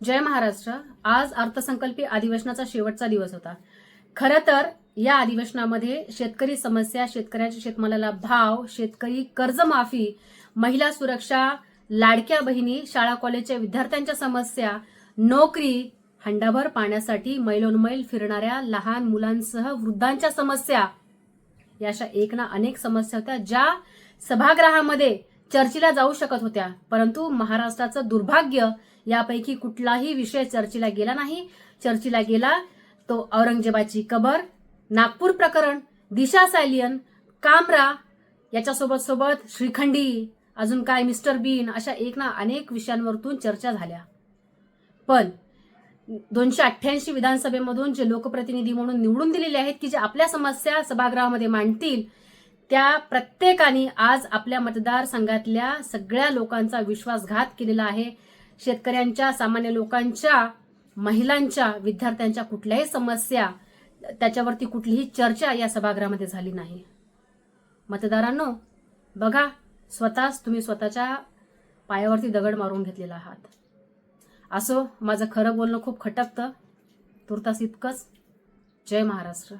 जय महाराष्ट्र. आज अर्थसंकल्पीय अधिवेशनाचा शेवटचा दिवस होता. खरं तर या अधिवेशनामध्ये शेतकरी समस्या शेतकऱ्यांच्या शेतमालाला भाव शेतकरी कर्जमाफी महिला सुरक्षा लाडक्या बहिणी शाळा कॉलेजच्या विद्यार्थ्यांच्या समस्या नोकरी हंडाभर पाण्यासाठी मैलोनमैल फिरणाऱ्या लहान मुलांसह वृद्धांच्या समस्या या अशा एक ना अनेक समस्या होत्या ज्या सभागृहामध्ये चर्चेला जाऊ शकत होत्या. परंतु महाराष्ट्राचं दुर्भाग्य यापैकी कुठलाही विषय चर्चेला गेला नाही. चर्चेला गेला तो औरंगजेबाची कबर नागपूर प्रकरण दिशा सायलियन कामरा याच्यासोबत सोबत श्रीखंडी अजून काय मिस्टर बीन अशा एक ना अनेक विषयांवरतून चर्चा झाल्या. पण दोनशे अठ्ठ्याऐंशी विधानसभेमधून जे लोकप्रतिनिधी म्हणून निवडून दिलेले आहेत की जे आपल्या समस्या सभागृहामध्ये मांडतील त्या प्रत्येकाने आज आपल्या मतदारसंघातल्या सगळ्या लोकांचा विश्वासघात केलेला आहे. शेतकऱ्यांच्या सामान्य लोकांच्या महिलांच्या विद्यार्थ्यांच्या कुठल्याही समस्या त्याच्यावरती कुठलीही चर्चा या सभागृहामध्ये झाली नाही. मतदारांनो बघा स्वतःच तुम्ही स्वतःच्या पायावरती दगड मारून घेतलेला आहात. असो माझं खरं बोलणं खूप खटकतं. तुर्तास इतकंच. जय महाराष्ट्र.